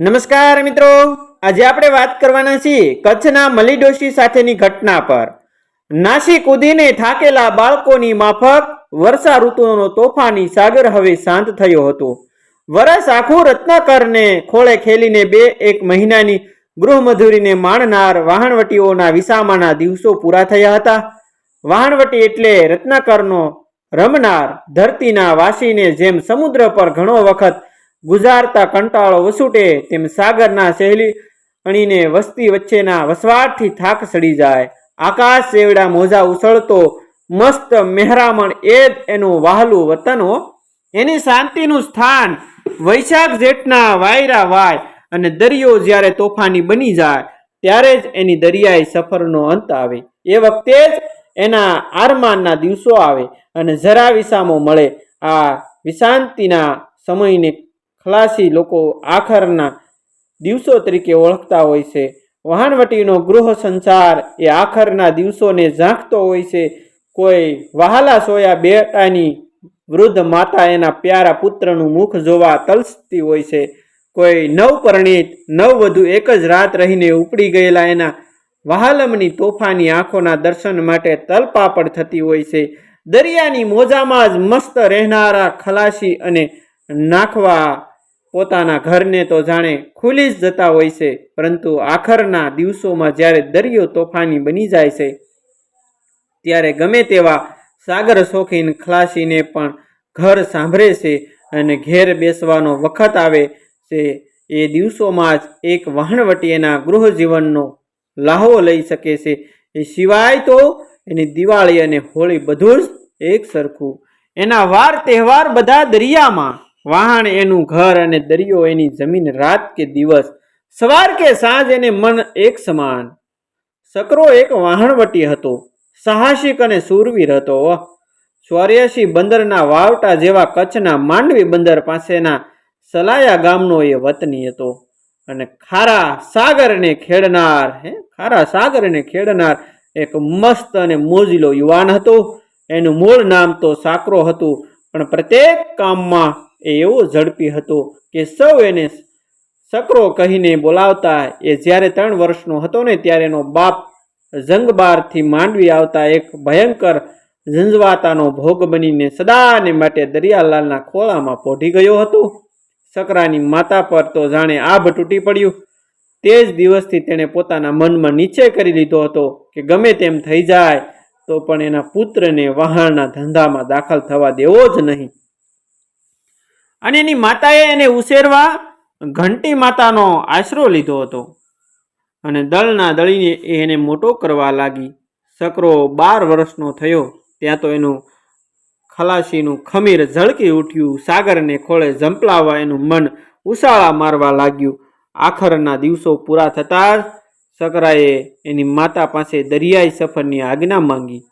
નમસ્કાર મિત્રો. આજે આપણે વાત કરવાના છીએ કચ્છના મલીડોશી સાથેની ઘટના પર. નાસી કૂદીને થાકેલા બાળકોની માફક વર્ષા ઋતુનો તોફાની સાગર હવે શાંત થયો હતો. વરસ આખું રત્નાકરને ખોળે ખેલીને બે એક મહિનાની ગૃહમજૂરીને માણનાર વહાણવટીઓના વિસામાના દિવસો પૂરા થયા હતા. વહાણવટી એટલે રત્નાકરનો રમનાર ધરતીના વાસીને જેમ સમુદ્ર પર ઘણો વખત ગુજારતા કંટાળો વસૂટે તેમ સાગરના સહેલી અણીને વસ્તી વચ્ચેના વસવાટથી થાક સડી જાય. આકાશ સેવડા મોજા ઉછળતો, મસ્ત મહેરામણ એ જ એનું વહાલું વતન. એની શાંતિનું સ્થાન વૈશાખ જેઠના વાયરા વાય અને દરિયો જ્યારે તોફાની બની જાય, ત્યારે જ એની દરિયાઈ સફરનો અંત આવે. એ વખતે જ એના આરમાનના દિવસો આવે અને જરા વિસામો મળે. આ વિશાંતિના સમયને ખલાસી લોકો આખરના દિવસો તરીકે ઓળખતા હોય છે. વહાણવટીનો ગૃહ સંસાર એ આખરના દિવસોને ઝાંખતો હોય છે. કોઈ વહાલા સોયા બેટાની વૃદ્ધ માતા એના પ્યારા પુત્રનું મુખ જોવા તલસતી હોય છે. કોઈ નવપરણિત, નવવધુ એક જ રાત રહીને ઉપડી ગયેલા એના વહાલમની તોફાની આંખોના દર્શન માટે તલપાપડ થતી હોય છે. દરિયાની મોજામાં જ મસ્ત રહેનારા ખલાસી અને નાખવા પોતાના ઘરને તો જાણે ખુલી જ જતા હોય છે, પરંતુ આખરના દિવસોમાં જ્યારે દરિયો તોફાની બની જાય છે, ત્યારે ગમે તેવા સાગર શોખીન ખલાસીને પણ ઘર સાંભળે છે અને ઘેર બેસવાનો વખત આવે છે. એ દિવસોમાં જ એક વહાણવટી એના ગૃહ લાહો લઈ શકે છે. એ સિવાય તો એની દિવાળી અને હોળી બધું જ એક સરખું. એના વાર તહેવાર બધા દરિયામાં વાહણ એનું ઘર અને દરિયો એની જમીન રાત કે દિવસ, સવાર કે સાંજ એને મન એક સમાન. સકરો એક વાહણવટી હતો, સાહસિક અને સુરવીર હતો. ચોર્યાસી બંદરના વાવટા જેવા કચ્છના માંડવી બંદર પાસેના સલાયા ગામનો એ વતની હતો. અને ખારા સાગરને ખેડનાર, હે? ખારા સાગરને ખેડનાર એક મસ્ત અને મોજીલો યુવાન હતો. એનું મૂળ નામ તો સાકરો હતું, પણ પ્રત્યેક કામમાં એ એવો ઝડપી હતો કે સૌ એને સકરો કહીને બોલાવતા એ જ્યારે ત્રણ વર્ષનો હતો ને ત્યારે એનો બાપ જંગબારથી માંડવી આવતા એક ભયંકર ઝંઝવાતાનો ભોગ બનીને સદાને માટે દરિયાલાલના ખોળામાં પોઢી ગયો હતો. સકરાની માતા પર તો જાણે આભ તૂટી પડ્યું. તે જ દિવસથી તેણે પોતાના મનમાં નીચે કરી લીધો હતો કે ગમે તેમ થઈ જાય તો પણ એના પુત્રને વહાણના ધંધામાં દાખલ થવા દેવો જ નહીં. અને એની માતાએ એને ઉછેરવા ઘંટી માતાનો આશરો લીધો હતો. અને દળના દળીને એને મોટો કરવા લાગી. સકરો બાર વર્ષનો થયો. ત્યાં તો એનું ખલાસીનું ખમીર ઝળકી ઉઠ્યું. સાગરને ખોળે ઝંપલાવવા એનું મન ઉછાળા મારવા લાગ્યું. આખરના દિવસો પૂરા થતાં સકરાએ એની માતા પાસે દરિયાઈ સફરની આજ્ઞા માંગી.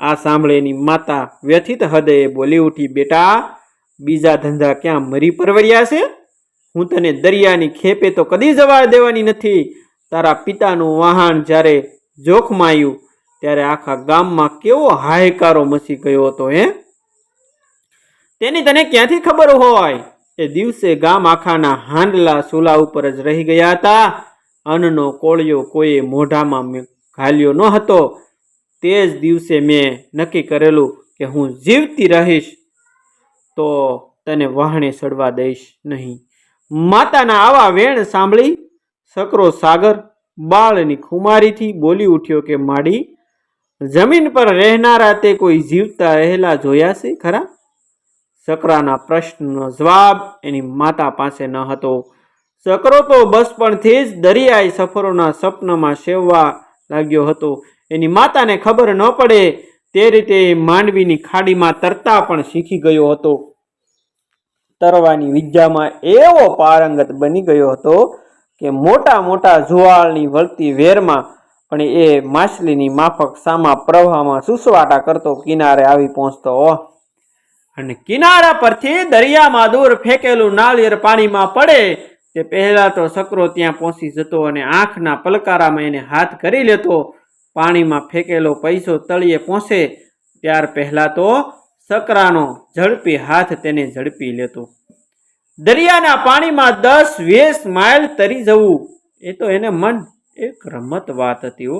આ સાંભળે એની માતા વ્યથિત હૃદયે બોલી ઉઠી, બેટા બીજા ધંધા ક્યાં મરી પરવર્યા છે? હું તને દરિયાની ખેપે તો કદી જવા દેવાની નથી. તારા પિતાનું વાહન જ્યારે જોખમાયું, ત્યારે આખા ગામમાં કેવો હાયકારો મચી ગયો હતો, હે? તેની તને ક્યાંથી ખબર હોય? એ દિવસે ગામ આખાના હાંડલા ચૂલા ઉપર જ રહી ગયા હતા. અન્નનો કોળિયો કોઈએ મોઢામાં ઘાલ્યો ન હતો. તે જ દિવસે મેં નક્કી કરેલું કે હું જીવતી રહીશ. તો તને વહાણે સડવા દઈશ નહીં. માતાના આવા વેણ સાંભળી સકરો સાગર બાળની ખુમારીથી બોલી ઉઠ્યો કે, માડી, જમીન પર રહેનારા તે કોઈ જીવતા રહેલા જોયા છે ખરા? સકરાના પ્રશ્નનો જવાબ એની માતા પાસે ન હતો. સકરો તો બસપણથી જ દરિયાઈ સફરોના સપનામાં સેવવા લાગ્યો હતો. એની માતાને ખબર ન પડે તે રીતે માંડવીની ખાડીમાં તરતા પણ શીખી ગયો હતો. તરવાની વિદ્યામાં એવો પારંગત બની ગયો હતો કે મોટા મોટા જુવાળની વળતી વેરમાં પણ એ માછલીની માફક સામા પ્રવાહમાં સુસવાટા કરતો કિનારે આવી પહોંચતો. અને કિનારા પરથી દરિયામાં દૂર ફેંકેલું નાળિયેર પાણીમાં પડે તે પહેલાં તો સકરો ત્યાં પહોંચી જતો અને આંખના પલકારામાં એને હાથ કરી લેતો. પાણીમાં ફેંકેલો પૈસો તળિયે પહોંચે ત્યાર પહેલાં તો સકરાનો ઝડપી હાથ તેને ઝડપી લેતો. દરિયાના પાણીમાં દસ વીસ માઇલ તરી જવું, એ તો એને મન એક રમત વાત હતી હો.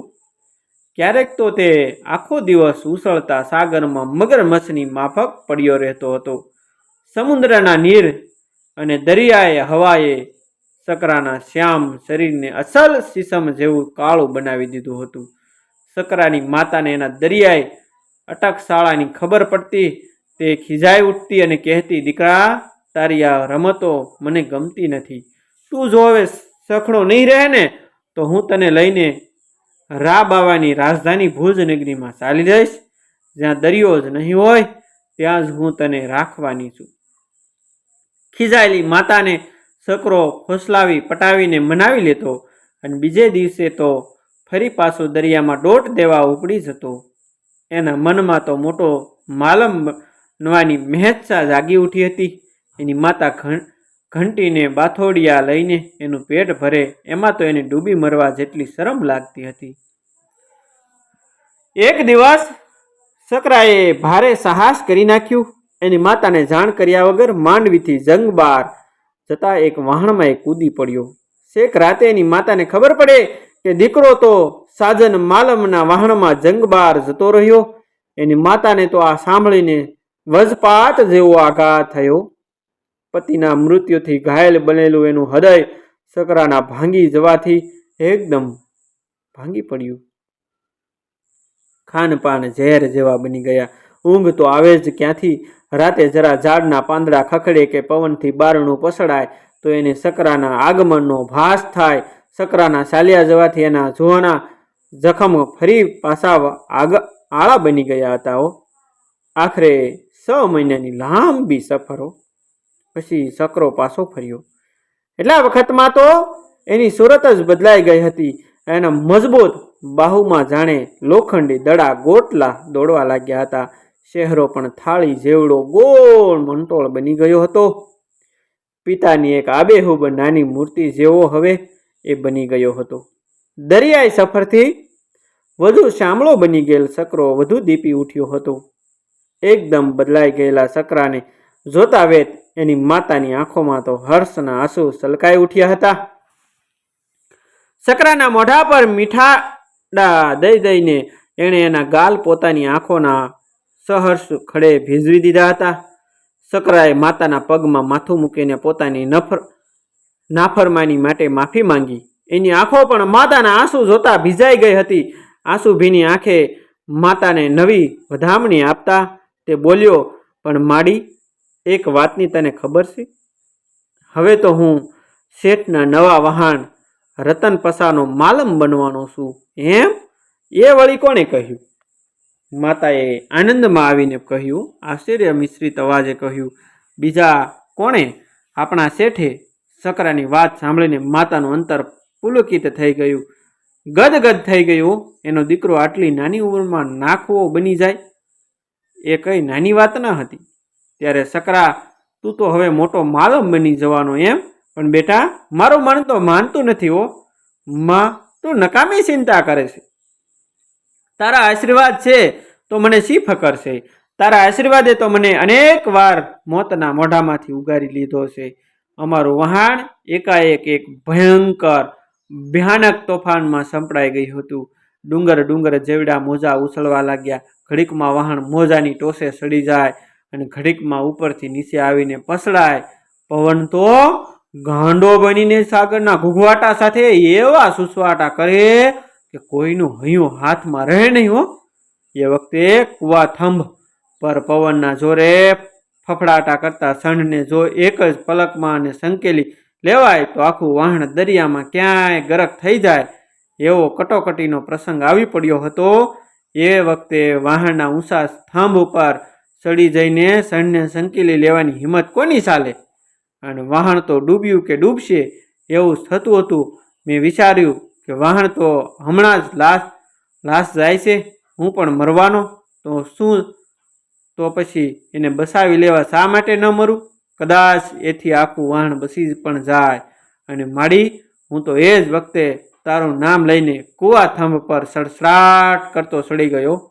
ક્યારેક તો તે આખો દિવસ ઉસળતા સાગરમાં મગરમચ્છની માફક પડ્યો રહેતો હતો. સમુદ્રના નીર અને દરિયાએ હવાએ સકરાના શ્યામ શરીરને અસલ સીસમ જેવું કાળું બનાવી દીધું હતું. સકરાની માતાને એના દરિયાએ અટક શાળાની ખબર પડતી, તે ખીજાઈ ઉઠતી અને કહેતી, દીકરા, તારી આ રમતો મને ગમતી નથી. તું જો હવે સખડો નહીં રહે ને, તો હું તને લઈને રા બાવાની રાજધાની ભુજ નગરીમાં ચાલી જઈશ. જ્યાં દરિયો જ નહીં હોય, ત્યાં જ હું તને રાખવાની છું. ખીજાયેલી માતાને સકરો ખોસલાવી, પટાવીને મનાવી લેતો અને બીજે દિવસે તો ફરી પાછો દરિયામાં દોટ દેવા ઉપડી જતો. એના મનમાં તો મોટો માલમ બનવાની મહેચ્છા જાગી ઉઠી હતી. એની માતા ઘંટીને બાથોડિયા લઈને એનું પેટ ભરે, એમાં તો એને ડૂબી મરવા જેટલી શરમ લાગતી હતી. એક દિવસ સકરાએ ભારે સાહસ કરી નાખ્યું. એની માતાને જાણ કર્યા વગર માંડવીથી જંગ બહાર જતા એક વાહણમાં એ કૂદી પડ્યો. શેખ રાતે એની માતાને ખબર પડે કે દીકરો તો સાજન માલમના વાહણમાં જંગ બહાર જતો રહ્યો. એની માતાને તો આ સાંભળીને વજપાત જેવો આઘાત થયો. પતિના મૃત્યુથી ઘાયલ બનેલું એનું હૃદય સકરાના ભાંગી જવાથી એકદમ ભાંગી પડ્યું. ખાનપાન ઝેર જેવા બની ગયા. ઊંઘ તો આવે જ ક્યાંથી? રાતે જરા ઝાડના પાંદડા ખખડે કે પવનથી બારણું પસડાય તો એને સકરાના આગમનનો ભાસ થાય. સકરાના ચાલ્યા જવાથી એના જુવાના જખમ ફરી પાછા આગ આળા બની ગયા હતા આખરે છ મહિનાની લાંબી સફરો પછી સકરો પાછો ફર્યો. એટલા વખતમાં તો એની સુરત જ બદલાઈ ગઈ હતી. એના મજબૂત બાહુમાં જાણે લોખંડી દડા ગોટલા દોડવા લાગ્યા હતા. શહેરો પણ થાળી જેવડો ગોળ મંટોળ બની ગયો હતો. પિતાની એક આબેહૂબ નાની મૂર્તિ જેવો હવે એ બની ગયો હતો. દરિયાઈ સફરથી વધુ શામળો બની ગયેલ સકરો વધુ દીપી ઉઠ્યો હતો. એકદમ બદલાઈ ગયેલા સકરાને જોતા વેત એની માતાની આંખોમાં તો હર્ષના આંસુ સલકાઈ ઉઠ્યા હતા. સકરાના મોઢા પર મીઠાડા દઈ દઈને એણે એના ગાલ પોતાની આંખોના સહર્ષ ખડે ભીજવી દીધા હતા. સકરાએ માતાના પગમાં માથું મૂકીને પોતાની નફર નાફરમાની માટે માફી માંગી. એની આંખો પણ માતાના આંસુ જોતા ભીજાઈ ગઈ હતી. આંસુ ભીની આંખે માતાને નવી વધામણી આપતા તે બોલ્યો, પણ માડી, એક વાતની તને ખબર છે? હવે તો હું શેઠના નવા વહાણ રતન પસાનો માલમ બનવાનો છું. એમ? એ વળી કોણે કહ્યું? માતાએ આનંદમાં આવીને કહ્યું આશ્ચર્ય મિશ્રિત અવાજે કહ્યું, બીજા કોણે? આપણા શેઠે સકરાની વાત સાંભળીને માતાનું અંતર પુલકિત થઈ ગયું. ગદગદ થઈ ગયું. એનો દીકરો આટલી નાની ઉંમરમાં નાખવો બની જાય એ કઈ નાની વાત ન હતી. ત્યારે સકરા, તું તો હવે મોટો માલમ બની જવાનો એમ. પણ બેટા, મારું મન તો માનતું નથી હો. માં, તું નકામી ચિંતા કરે છે. તારા આશીર્વાદ છે તો મને શી ફકર છે? તારા આશીર્વાદે તો મને અનેક વાર મોતના મોઢામાંથી ઉગારી લીધો છે. અમારું વહાણ એકાએક એક ભયંકર, ભયાનક તોફાનમાં સંપડાઈ ગયું હતું. ડુંગર ડુંગર જેવડા મોજા ઉછળવા લાગ્યા. ઘડીકમાં વહાણ મોજાની ટોસે સડી જાય અને ઘડીકમાં ઉપરથી નીચે આવીને પસડાય. પવન તો ગાંડો બનીને સાગરના ઘૂઘવાટા સાથે એવા સુસવાટા કરે કે કોઈનું હૈયું હાથમાં રહે નહીં હો. એ વખતે કુવા થંભ પર પવનના જોરે ફફડાટા કરતા સણને જો એક જ પલકમાં અને સંકેલી લેવાય તો આખું વાહણ દરિયામાં ક્યાંય ગરક થઈ જાય. એવો કટોકટીનો પ્રસંગ આવી પડ્યો હતો. એ વખતે વાહણના ઊંચા સ્તંભ ઉપર ચડી જઈને સણને સંકેલી લેવાની હિંમત કોની ચાલે અને વાહણ તો ડૂબ્યું કે ડૂબશે એવું થતું હતું. મેં વિચાર્યું કે વાહણ તો હમણાં જ લાશ લાશ જાય છે. હું પણ મરવાનો. તો શું તો પછી એને બસાવી લેવા શા માટે ન મરું? કદાચ એથી આખું વાહણ બસી પણ જાય. અને માડી, હું તો એ જ વખતે તારું નામ લઈને કુવા થંભ પર સડસડાટ કરતો સડી ગયો.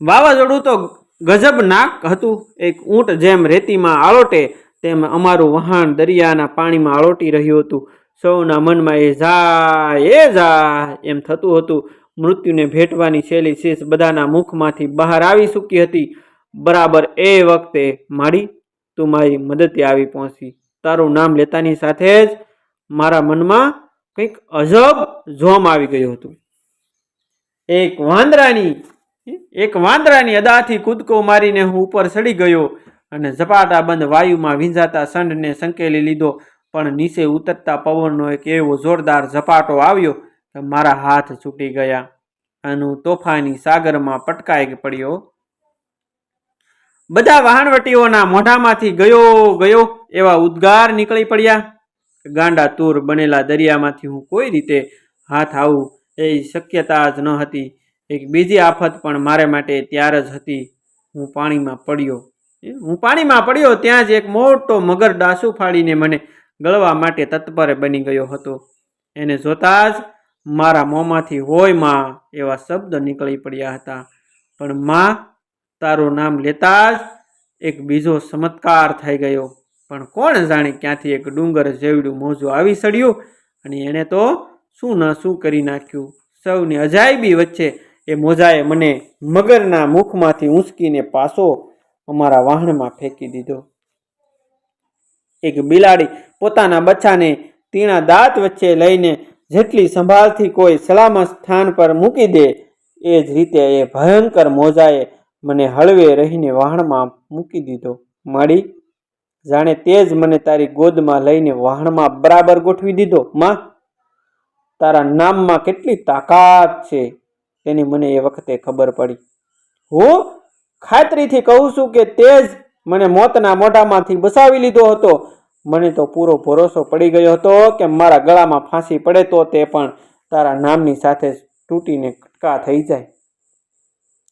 વાવાઝોડું તો ગજબ નાક હતું. એક ઊંટ જેમ રેતીમાં આળોટે, તેમ અમારું વહાણ દરિયાના પાણીમાં આળોટી રહ્યું હતું. સૌના મનમાં એ જાય એ જાય એમ થતું હતું. મૃત્યુને ભેટવાની શૈલી શીશ બધાના મુખમાંથી બહાર આવી ચૂકી હતી. બરાબર એ વખતે માડી તું મારી મદદે આવી પહોંચી. તારું નામ લેતાની સાથે જ મારા મનમાં કંઈક અજબ જોમ આવી ગયું હતું. એક વાંદરાની એક વાંદરાની અદાથી કૂદકો મારીને હું ઉપર ચડી ગયો અને ઝપાટા બંધ વાયુમાં વીંઝાતા સંડને સંકેલી લીધો. પણ નીચે ઉતરતા પવનનો એક એવો જોરદાર ઝપાટો આવ્યો કે મારા હાથ છૂટી ગયા અને તોફાની સાગરમાં પટકાઈ પડ્યો. બધા વહાણવટીઓના મોઢામાંથી ગયો ગયો એવા ઉદ્ગાર નીકળી પડ્યા. ગાંડા તૂર બનેલા દરિયામાંથી હું કોઈ રીતે હાથ આવું એ શક્યતા જ ન હતી. એક બીજી આફત પણ મારે માટે ત્યાર જ હતી. હું પાણીમાં પડ્યો. હું પાણીમાં પડ્યો ત્યાં જ એક મોટો મગર ડાસુ ફાડીને મને ગળવા માટે તત્પર બની ગયો હતો. એને જોતા જ મારા મોંમાંથી હોયમાં, એવા શબ્દ નીકળી પડ્યા હતા. પણ માં તારું નામ લેતા જ એક બીજો ચમત્કાર થઈ ગયો. પણ કોણ જાણે ક્યાંથી એક ડુંગર જેવડું મોજું આવી સડ્યું અને એણે તો શું ના શું કરી નાખ્યું? સૌની અજાયબી વચ્ચે એ મોજાએ મને મગરના મુખમાંથી ઊંચકીને પાછો અમારા વાહણમાં ફેંકી દીધો. એક બિલાડી પોતાના બચ્ચાને તીણા દાંત વચ્ચે લઈને જેટલી સંભાળથી કોઈ સલામત સ્થાન પર મૂકી દે, એ જ રીતે એ ભયંકર મોજાએ મને હળવે રહીને વાહણમાં મૂકી દીધો. માડી, જાણે તે જ મને તારી ગોદમાં લઈને વાહણમાં બરાબર ગોઠવી દીધો? માં, તારા નામમાં કેટલી તાકાત છે? તેની મને એ વખતે ખબર પડી. હું ખાતરીથી કહું છું કે તે જ મને મોતના મોઢામાંથી બસાવી લીધો હતો. મને તો પૂરો ભરોસો પડી ગયો હતો કે મારા ગળામાં ફાંસી પડે તો તે પણ તારા નામની સાથે તૂટીને કટકા થઈ જાય.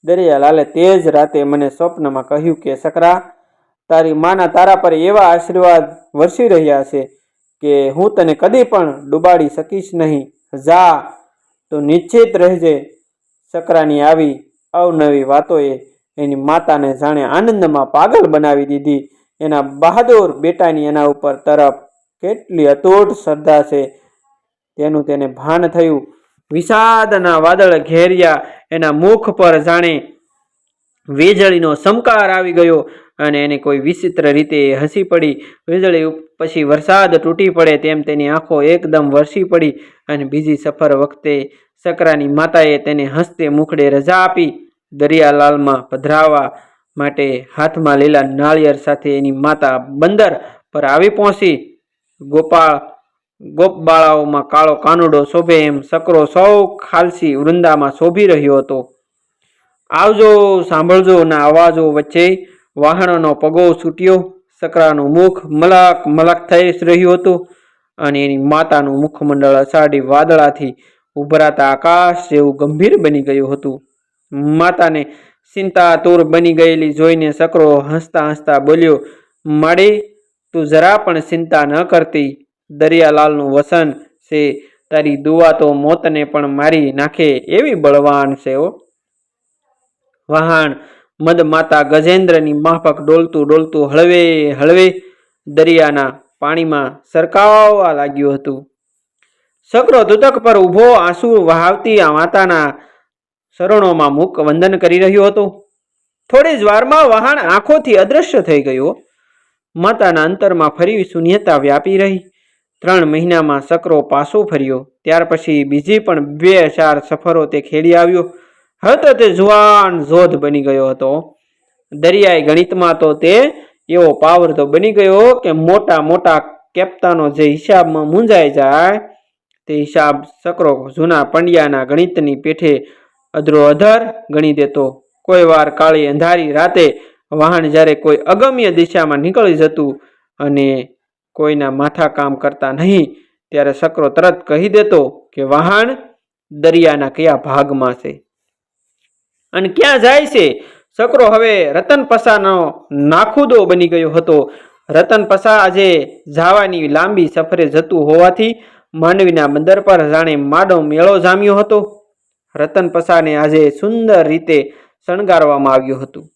દરિયાલાલે તે જ રાતે મને સ્વપ્નમાં કહ્યું કે, સકરા, તારી માના તારા પર એવા આશીર્વાદ વરસી રહ્યા છે કે હું તને કદી પણ ડૂબાડી શકીશ નહીં. જા, તો નિશ્ચિત રહેજે. સકરાની આવી અવનવી વાતોએ એની માતાને જાણે આનંદમાં પાગલ બનાવી દીધી. એના બહાદુર બેટાની એના ઉપર તરફ કેટલી અતૂટ શ્રદ્ધા છે. તેનું તેને ભાન થયું. વિષાદના વાદળ ઘેર્યા. એના મુખ પર જાણે વીજળીનો સમકાર આવી ગયો અને એને કોઈ વિચિત્ર રીતે હસી પડી. વીજળી પછી વરસાદ તૂટી પડે તેમ તેની આંખો એકદમ વરસી પડી અને બીજી સફર વખતે સકરાની માતાએ તેને હસતે મુખડે રજા આપી દરિયાલાલમાં પધરાવા માટે હાથમાં લીલા નાળિયેર સાથે એની માતા બંદર પર આવી પહોંચી. ગોપાળ ગોપબાળાઓમાં કાળો કાનુડો શોભે એમ સકરો સૌ ખાલસી વૃંદામાં શોભી રહ્યો હતો. આવજો, સાંભળજો ના અવાજો વચ્ચે વાહણનો પગો છૂટ્યો. સકરાનું મુખ મલક મલક થઈ રહ્યું હતું અને એની માતાનું મુખમંડળ અષાઢી વાદળાથી ઉભરાતા આકાશ જેવું ગંભીર બની ગયું હતું. માતાને ચિંતાતુર બની ગયેલી જોઈને સકરો હસતા હસતા બોલ્યો, માડી, તું જરા પણ ચિંતા ન કરતી. દરિયાલાલનું વસન છે, તારી દુવા તો મોતને પણ મારી નાખે એવી બળવાન છે ઓ વહાણ મદમાતા ગજેન્દ્રની માફક ડોલતું ડોલતું હળવે હળવે દરિયાના પાણીમાં સરકાવવા લાગ્યું હતું. સકરો દુતક પર ઊભો આંસુ વહાવતી આ માતાના શરણોમાં મૂક વંદન કરી રહ્યો હતો. થોડી જ વારમાં વહાણ આંખોથી અદ્રશ્ય થઈ ગયો. માતાના અંતરમાં ફરી શૂન્યતા વ્યાપી રહી. ત્રણ મહિનામાં સકરો પાછો ફર્યો. ત્યાર પછી બીજી પણ બે ચાર સફરો તે ખેડી આવ્યો. હવે તો તે જુવાન જોધ બની ગયો હતો. દરિયાઈ ગણિતમાં તો તે એવો પાવર તો બની ગયો કે મોટા મોટા કેપ્તાનો જે હિસાબમાં મૂંઝાઈ જાય તે હિસાબ સકરો જૂના પંડ્યાના ગણિતની પેઠે અધરો અધર ગણી દેતો. કોઈ વાર કાળી અંધારી રાતે વાહન જ્યારે કોઈ અગમ્ય દિશામાં નીકળી જતું અને કોઈના માથા કામ કરતા નહીં, ત્યારે સકરો તરત કહી દેતો કે, વાહન દરિયાના કયા ભાગમાં છે? અને ક્યાં જાય છે? સકરો હવે રતન પસાનો નાખુદો બની ગયો હતો. રતન પસા આજે જાવાની લાંબી સફરે જતું હોવાથી માંડવીના બંદર પર જાણે માડો મેળો જામ્યો હતો. રતન પસાને આજે સુંદર રીતે શણગારવામાં આવ્યું હતું.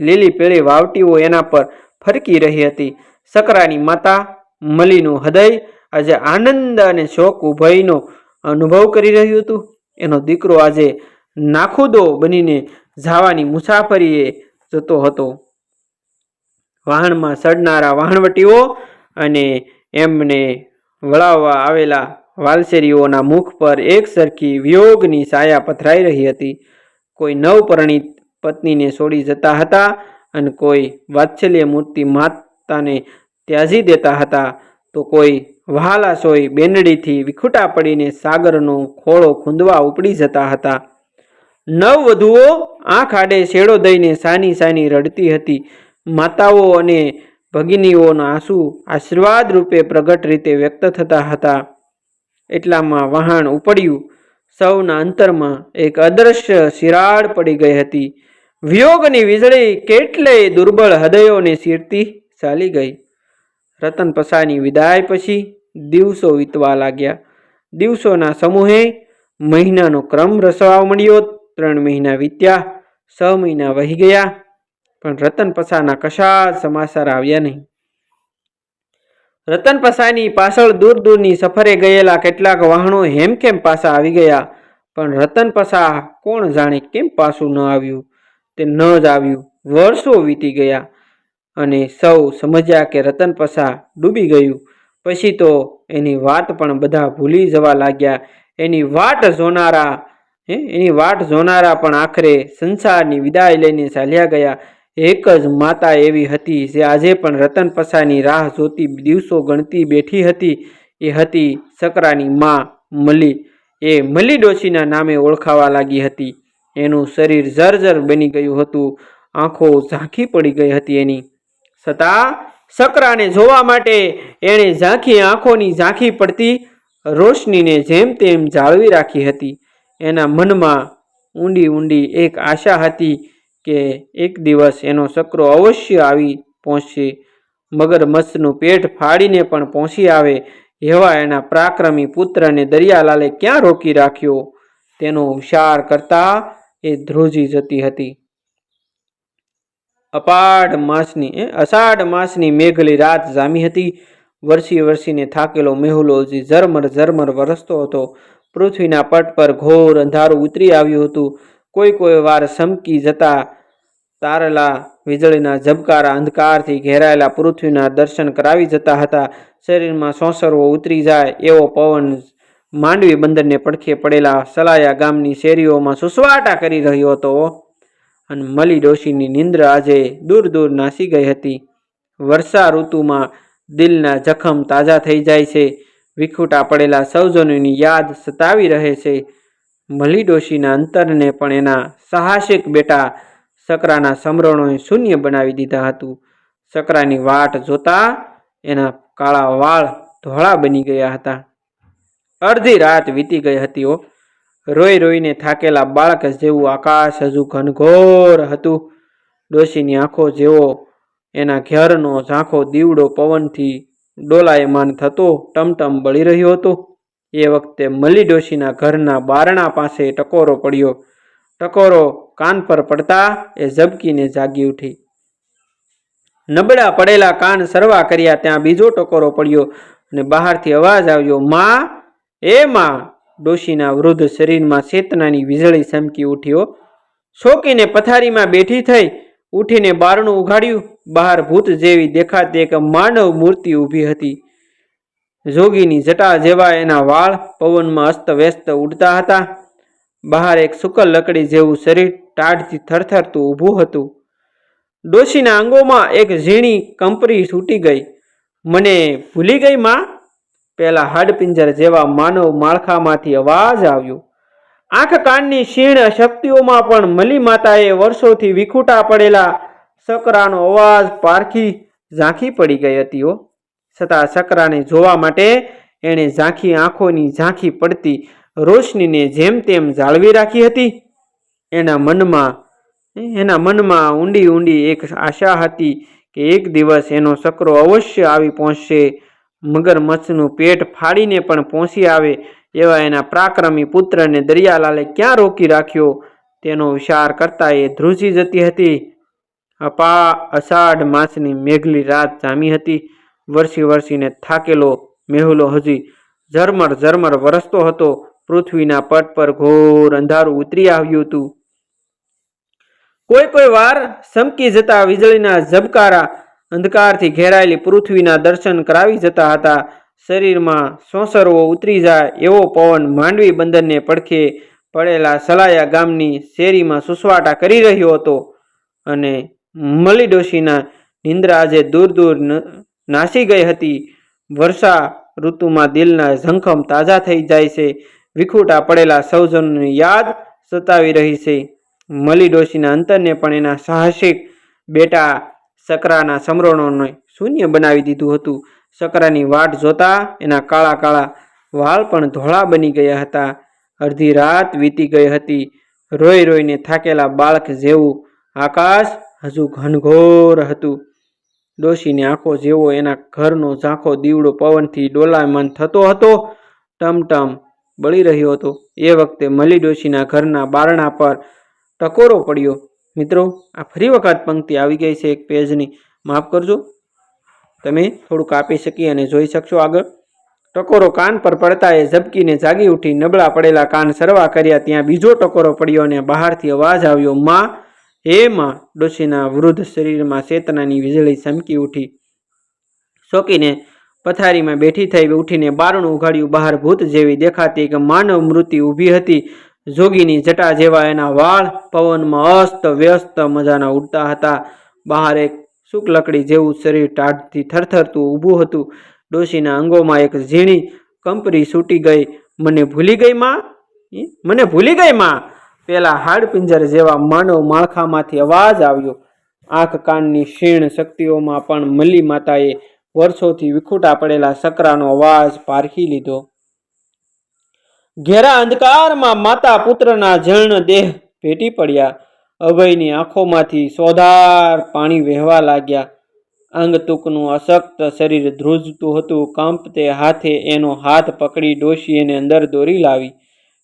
લીલી પીળી વાવટીઓ એના પર ફરકી રહી હતી. સકરાની માતા મલીનું હૃદય આજે આનંદ અને શોક ઉભયનો અનુભવ કરી રહ્યું હતું. એનો દીકરો આજે નાખુદો બનીને જાવાની મુસાફરીએ જતો હતો. વાહણમાં સડનારા વાહણવટીઓ અને એમને વળાવવા આવેલા વાલસેરીઓના મુખ પર એક સરખી વિયોગની સાયા પથરાઈ રહી હતી. કોઈ નવપરિણીત પત્નીને છોડી જતા હતા અને કોઈ વાત્સલ્ય મૂર્તિ માતાને ત્યાજી દેતા હતા, તો કોઈ વહાલા સોય બેનડીથી વિખૂટા પડીને સાગરનો ખોળો ખૂંદવા ઉપડી જતા હતા. નવવધુઓ આંખ આડે શેડો દઈને સાની સાની રડતી હતી. માતાઓ અને ભગિનીઓના આંસુ આશીર્વાદ રૂપે પ્રગટ રીતે વ્યક્ત થતા હતા. એટલામાં વહાણ ઉપડ્યું. સૌના અંતરમાં એક અદ્રશ્ય શિરાળ પડી ગઈ હતી. વિયોગની વીજળી કેટલેય દુર્બળ હૃદયોને શીરતી ચાલી ગઈ. રતન પસાની વિદાય પછી દિવસો વીતવા લાગ્યા. દિવસોના સમૂહે મહિનાનો ક્રમ રસવા મળ્યો ત્રણ મહિના વીત્યા, છ મહિના વહી ગયા. પણ રતન પસાના કશા સમાચાર આવ્યા નહીં. રતન પસાની પાછળ દૂર દૂરની સફરે ગયેલા કેટલાક વાહનો હેમખેમ પાછા આવી ગયા. પણ રતન પસા કોણ જાણે કેમ પાછું ન આવ્યું? તે ન જ આવ્યું. વર્ષો વીતી ગયા અને સૌ સમજ્યા કે રતન પસા ડૂબી ગયું. પછી તો એની વાત પણ બધા ભૂલી જવા લાગ્યા. એની વાટ જોનારા એની વાટ જોનારા પણ આખરે સંસારની વિદાય લઈને ચાલ્યા ગયા. એક જ માતા એવી હતી જે આજે પણ રતન પસાની રાહ જોતી દિવસો ગણતી બેઠી હતી. એ હતી સકરાની મા મલી એ મલી ડોશીના નામે ઓળખાવા લાગી હતી. એનું શરીર જર્જર બની ગયું હતું. આંખો ઝાંખી પડી ગઈ હતી એની. છતાં સકરાને જોવા માટે એણે ઝાંખી આંખોની ઝાંખી પડતી રોશનીને જેમ તેમ જાળવી રાખી હતી. એના મનમાં ઊંડી ઊંડી એક આશા હતી કે એક દિવસ એનો સકરો અવશ્ય આવી પહોંચશે. મગરમચ્છનું પેટ ફાડીને પણ પહોંચી આવે એવા એના પ્રાક્રમી પુત્રને દરિયાલાલે ક્યાં રોકી રાખ્યો? તેનો હુશાર કરતા એ ધ્રુજી જતી હતી. અપાઢ માસની એ અષાઢ માસની મેઘલી રાત જામી હતી. વરસી વરસીને થાકેલો મેહુલો જે ઝરમર ઝરમર વરસતો હતો. પૃથ્વીના પટ પર ઘોર અંધારું ઉતરી આવ્યું હતું. કોઈ કોઈ વાર સમકી જતા તારલા વીજળીના ઝબકારા અંધકારથી ઘેરાયેલા પૃથ્વીના દર્શન કરાવી જતા હતા. શરીરમાં સોંસરવો ઉતરી જાય એવો પવન માંડવી બંદરને પડખે પડેલા સલાયા ગામની શેરીઓમાં સુસવાટા કરી રહ્યો હતો. અને મલી ડોશીની નિંદ્ર આજે દૂર દૂર નાસી ગઈ હતી. વર્ષા ઋતુમાં દિલના જખમ તાજા થઈ જાય છે. વિખૂટા પડેલા સૌજનોની યાદ સતાવી રહે છે. મલી ડોશીના અંતરને પણ એના સાહસિક બેટા સકરાના સમરણોએ શૂન્ય બનાવી દીધા હતું. સકરાની વાટ જોતા એના કાળા વાળ ધોળા બની ગયા હતા. અડધી રાત વીતી ગઈ હતી રોઈ રોઈને થાકેલા બાળક જેવું આકાશ હજુ ઘનઘોર હતું. ડોશીની આંખો જેવો એના ઘેરનો ઝાંખો દીવડો પવનથી ડોલાયમાન થતો ટમટમ બળી રહ્યો હતો. એ વખતે મલી ડોશીના ઘરના બારણા પાસે ટકોરો પડ્યો. ટકોરો કાન પર પડતા એ ઝબકીને જાગી ઉઠી. નબળા પડેલા કાન સરવા કર્યા ત્યાં બીજો ટકોરો પડ્યો અને બહારથી અવાજ આવ્યો, માં, એ માં! ડોશીના વૃદ્ધ શરીરમાં ચેતનાની વીજળી ચમકી ઉઠ્યો. શોકીને પથારીમાં બેઠી થઈ ઉઠીને બારણું ઉઘાડ્યું. બહાર ભૂત જેવી દેખાતી એક માનવ મૂર્તિ ઊભી હતી. જોગીની જટા જેવા એના વાળ પવનમાં અસ્તવ્યસ્ત ઉડતા હતા. બહાર એક સુકલ લકડી જેવું શરીર ટાઢથી થરથરતું ઊભું હતું. ડોશીના અંગોમાં એક ઝીણી કંપરી છૂટી ગઈ. મને ભૂલી ગઈ માં? પેલા હાડપિંજર જેવા માનવ માળખામાંથી અવાજ આવ્યો. આંખ કાનની ક્ષીણ શક્તિઓમાં પણ મલી માતાએ વર્ષોથી વિખૂટા પડેલા સકરાનો અવાજ પારખી ઝાંખી પડી ગઈ હતી છતાં સકરાને જોવા માટે એણે ઝાંખી આંખોની ઝાંખી પડતી રોશનીને જેમ તેમ જાળવી રાખી હતી. એના મનમાં એના મનમાં ઊંડી ઊંડી એક આશા હતી કે એક દિવસ એનો સકરો અવશ્ય આવી પહોંચશે. મગરમચ્છનું પેટ ફાડીને પણ પહોંચી આવે એવા એના પ્રાક્રમી પુત્રને દરિયાલાલે ક્યાં રોકી રાખ્યો? તેનો વિચાર કરતા એ ધ્રુજી જતી હતી. અપા અષાઢ માસની મેઘલી રાત જામી હતી. વરસી વરસીને થાકેલો, મેહુલો હજી ઝરમર ઝરમર વરસતો હતો. પૃથ્વીના પટ પર ઘોર અંધારું ઉતરી આવ્યું હતું. કોઈ કોઈ વાર સમકી જતા વીજળીના ઝબકારા અંધકારથી ઘેરાયેલી પૃથ્વીના દર્શન કરાવી જતા હતા. શરીરમાં સોંસરવો ઉતરી જાય એવો પવન માંડવી બંદરને પડખે પડેલા સલાયા ગામની શેરીમાં સુસવાટા કરી રહ્યો હતો. અને મલી ડોશીના નિંદ્રા આજે દૂર દૂર નાસી ગઈ હતી. વર્ષા ઋતુમાં દિલના ઝંખમ તાજા થઈ જાય છે. વિખૂટા પડેલા સૌજનોની યાદ સતાવી રહી છે. મલી ડોશીના અંતરને પણ એના સાહસિક બેટા સકરાના સમરણોને શૂન્ય બનાવી દીધું હતું. સકરાની વાટ જોતા એના કાળા કાળા વાળ પણ ધોળા બની ગયા હતા. અડધી રાત વીતી ગઈ હતી. રોઈ રોઈને થાકેલા બાળક જેવું આકાશ હજુ ઘનઘોર હતું. ડોશીની આંખો જેવો એના ઘરનો ઝાંખો દીવડો પવનથી ડોલાયમાન થતો હતો, ટમટમ બળી રહ્યો હતો. એ વખતે મલી ડોશીના ઘરના બારણા પર ટકોરો પડ્યો. મિત્રો, આ ફરી વખત પંક્તિ આવી ગઈ છે એક પેજની. માફ કરજો. તમે થોડુંક કાપી શકી અને જોઈ શકશો આગળ. ટકોરો કાન પર પડતા એ ઝબકીને જાગી ઉઠી નબળા પડેલા કાન સરવા કર્યા, ત્યાં બીજો ટકોરો પડ્યો અને બહારથી અવાજ આવ્યો, માં હે માં ડોશીના વૃદ્ધ શરીરમાં ચેતનાની વીજળી ચમકી ઉઠી. શોકીને પથારીમાં બેઠી થઈ ઉઠીને બારણું ઉઘાડ્યું. બહાર ભૂત જેવી દેખાતી એક માનવ મૃત્યુ ઊભી હતી. જોગીની જટા જેવા એના વાળ પવનમાં અસ્ત વ્યસ્ત મજાના ઉડતા હતા. બહાર એક શુકલકડી જેવું શરીર ટાઢથી થરથરતું ઊભું હતું. ડોશીના અંગોમાં એક ઝીણી કંપરી છૂટી ગઈ. મને ભૂલી ગઈ માં? મને ભૂલી ગઈ માં? પેલા હાડપિંજર જેવા માનવ માળખામાંથી અવાજ આવ્યો. આંખ કાનની ક્ષીણ શક્તિઓમાં પણ મલ્લી માતાએ વર્ષોથી વિખૂટા પડેલા સકરાનો અવાજ પારખી લીધો. ઘેરા અંધકારમાં માતા પુત્રના જર્ણ દેહ ભેટી પડ્યા. અભયની આંખોમાંથી સોધાર પાણી વહેવા લાગ્યા. અંગતુકનું અશક્ત શરીર ધ્રુજતું હતું. કંપતે હાથે એનો હાથ પકડી ડોશી એને અંદર દોરી લાવી.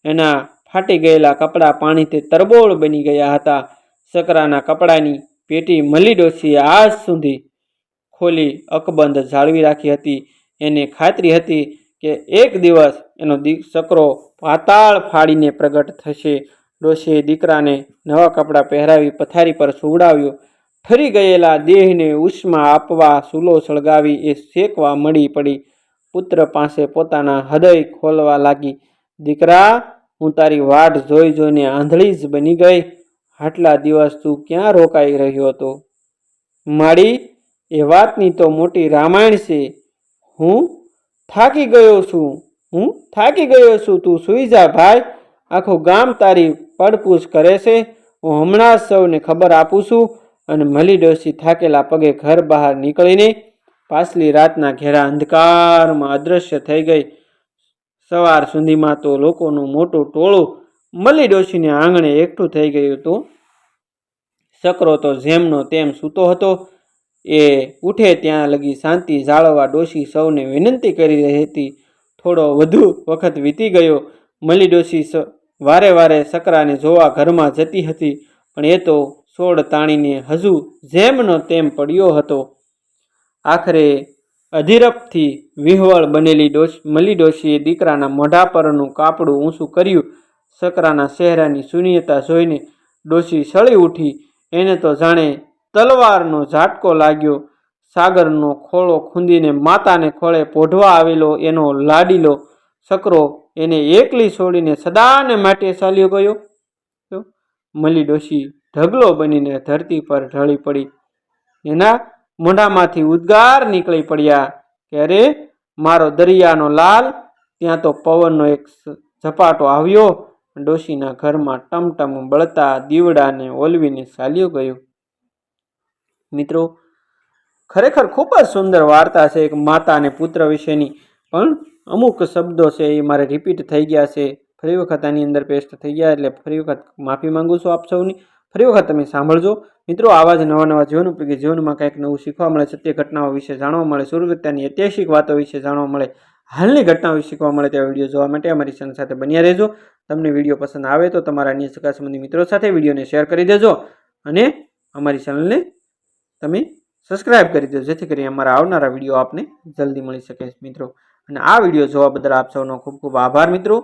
એના ફાટી ગયેલા કપડાં પાણીથી તરબોળ બની ગયા હતા. સકરાના કપડાની પેટી મલી ડોસીએ આજ સુધી ખોલી અકબંધ જાળવી રાખી હતી. એને ખાતરી હતી કે એક દિવસ એનો દી, સકરો પાતાળ ફાડીને પ્રગટ થશે. ડોશીએ દીકરાને નવા કપડાં પહેરાવી પથારી પર સુવડાવ્યો. ઠરી ગયેલા દેહને ઉષ્મા આપવા સૂલો સળગાવી એ શેકવા મળી પડી. પુત્ર પાસે પોતાના હૃદય ખોલવા લાગી. દીકરા હું તારી વાટ જોઈ જોઈને આંધળી જ બની ગઈ. આટલા દિવસ તું ક્યાં રોકાઈ રહ્યો હતો? માડી, એ વાતની તો મોટી રામાયણ છે. હું થાકી ગયો છું. હું થાકી ગયો છું. તું સૂઈ જા ભાઈ. આખું ગામ તારી પડપૂછ કરે છે. હું હમણાં સૌને ખબર આપું છું અને મલી ડોસી થાકેલા પગે ઘર બહાર નીકળીને પાછલી રાતના ઘેરા અંધકારમાં અદૃશ્ય થઈ ગઈ. સવાર સુધીમાં તો લોકોનું મોટું ટોળું મલી ડોશીને આંગણે એકઠું થઈ ગયું હતું. સકરો તો જેમનો તેમ સૂતો હતો. એ ઉઠે ત્યાં લગી શાંતિ જાળવવા ડોશી સૌને વિનંતી કરી રહી હતી. થોડો વધુ વખત વીતી ગયો. મલી ડોશી વારે વારે સકરાને જોવા ઘરમાં જતી હતી. પણ એ તો સોળ તાણીને હજુ જેમનો તેમ પડ્યો હતો. આખરે અધીરપથી વિહવળ બનેલી ડોશ, મલી ડોશીએ દીકરાના મોઢા પરનું કાપડું ઊંચું કર્યું. સકરાના ચહેરાની શૂન્યતા જોઈને ડોશી સળી ઉઠી. એને તો જાણે તલવારનો ઝાટકો લાગ્યો. સાગરનો ખોળો ખૂંદીને માતાને ખોળે પોઢવા આવેલો એનો લાડીલો સકરો એને એકલી છોડીને સદાને માટે ચાલ્યો ગયો. મલી ડોશી ઢગલો બનીને ધરતી પર ઢળી પડી. એના મોઢામાંથી ઉદ્ગાર નીકળી પડ્યા કે અરે, મારો દરિયાનો લાલ, ત્યાં તો પવનનો એક ઝપાટો આવ્યો, ડોશીના ઘરમાં ટમટમ બળતા દીવડાને ઓલવીને ચાલ્યો ગયો. મિત્રો, ખરેખર ખૂબ જ સુંદર વાર્તા છે એક માતા અને પુત્ર વિશેની, પણ અમુક શબ્દો છે એ મારે રિપીટ થઈ ગયા છે. ફરી વખત આની અંદર પેસ્ટ થઈ ગયા, એટલે ફરી વખત માફી માંગુ છું આપ સૌની. ફરી વખત તમે સાંભળજો. મિત્રો, આવા જ નવા નવા જીવન ઉપયોગી જીવનમાં કંઈક નવું શીખવા મળે, સત્ય ઘટનાઓ વિશે જાણવા મળે સુરગત્યાની ઐતિહાસિક વાતો વિશે જાણવા મળે, હાલની ઘટનાઓ વિશે શીખવા મળે તેવા વીડિયો જોવા માટે અમારી ચેનલ સાથે બન્યા રહેજો. તમને વીડિયો પસંદ આવે તો તમારા અન્ય સગા સંબંધી મિત્રો સાથે વિડીયોને શેર કરી દેજો અને અમારી ચેનલને તમે સબસ્ક્રાઇબ કરી દો જેથી કરી અમારા આવનારા વીડિયો આપને જલ્દી મળી શકે. મિત્રો, અને આ વીડિયો જોવા બદલ આપ સૌનો ખૂબ ખૂબ આભાર મિત્રો.